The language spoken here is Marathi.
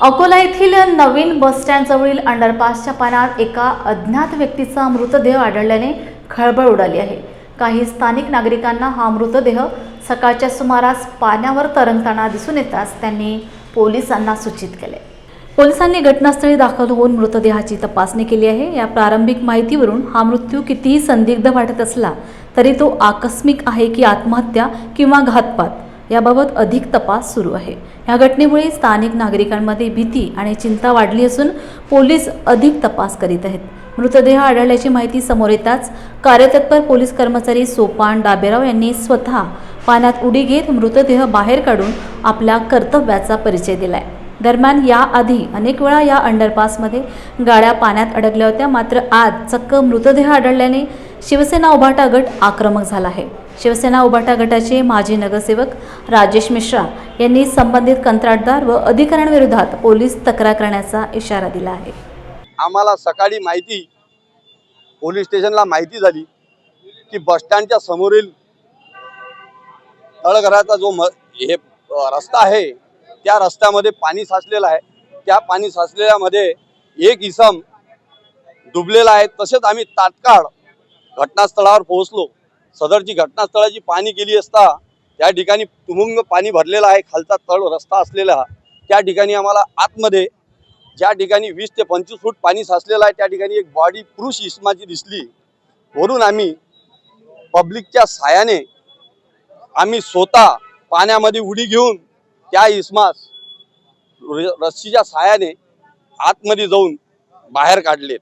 अकोला येथील नवीन बसस्टँडजवळील अंडरपासच्या पाण्यात एका अज्ञात व्यक्तीचा मृतदेह आढळल्याने खळबळ उडाली आहे. काही स्थानिक नागरिकांना हा मृतदेह सकाळच्या सुमारास पाण्यावर तरंगताना दिसून येताच त्यांनी पोलिसांना सूचित केले. पोलिसांनी घटनास्थळी दाखल होऊन मृतदेहाची तपासणी केली आहे. या प्रारंभिक माहितीवरून हा मृत्यू कितीही संदिग्ध वाटत असला तरी तो आकस्मिक आहे की आत्महत्या किंवा घातपात. याबाबत अधिक तपास सुरू आहे. या घटनेमुळे स्थानिक नागरिकांमध्ये भीती आणि चिंता वाढली असून पोलीस अधिक तपास करीत आहेत. मृतदेह आढळल्याची माहिती समोर येताच कार्यतत्पर पोलीस कर्मचारी सोपान डाबेराव यांनी स्वतः पाण्यात उडी घेत मृतदेह बाहेर काढून आपल्या कर्तव्याचा परिचय दिलाय. दरम्यान याआधी अनेक वेळा या अंडरपासमध्ये गाड्या पाण्यात अडकल्या होत्या. मात्र आज चक्क मृतदेह आढळल्याने शिवसेना उभाटा गट आक्रमक झाला आहे. शिवसेना उभाटा गटाचे माजी नगरसेवक राजेश मिश्रा यांनी संबंधित कंत्राटदार व अधिकाऱ्यांविरोधात पोलीस तक्रार करण्याचा इशारा दिला आहे. आम्हाला सकाळी माहिती पोलीस स्टेशनला माहिती झाली की बसस्टँडच्या समोरील तळघराचा जो म हे रस्ता आहे त्या रस्त्यामध्ये पाणी साचलेलं आहे. त्या पाणी साचलेल्यामध्ये एक इसम डुबलेला आहे. तसेच आम्ही तात्काळ घटनास्थळावर पोहोचलो. सदरची घटनास्थळाची पाणी केली असता त्या ठिकाणी तुमुंग पाणी भरलेलं आहे खालचा तळ रस्ता असलेला. त्या ठिकाणी आम्हाला आतमध्ये ज्या ठिकाणी वीस ते पंचवीस फूट पाणी साचलेलं आहे त्या ठिकाणी एक बॉडी पुरुष इसमाची दिसली. वरून आम्ही पब्लिकच्या सायाने आम्ही स्वतः पाण्यामध्ये उडी घेऊन त्या इसमास र- रस्सीच्या सायाने आतमध्ये जाऊन बाहेर काढलेत.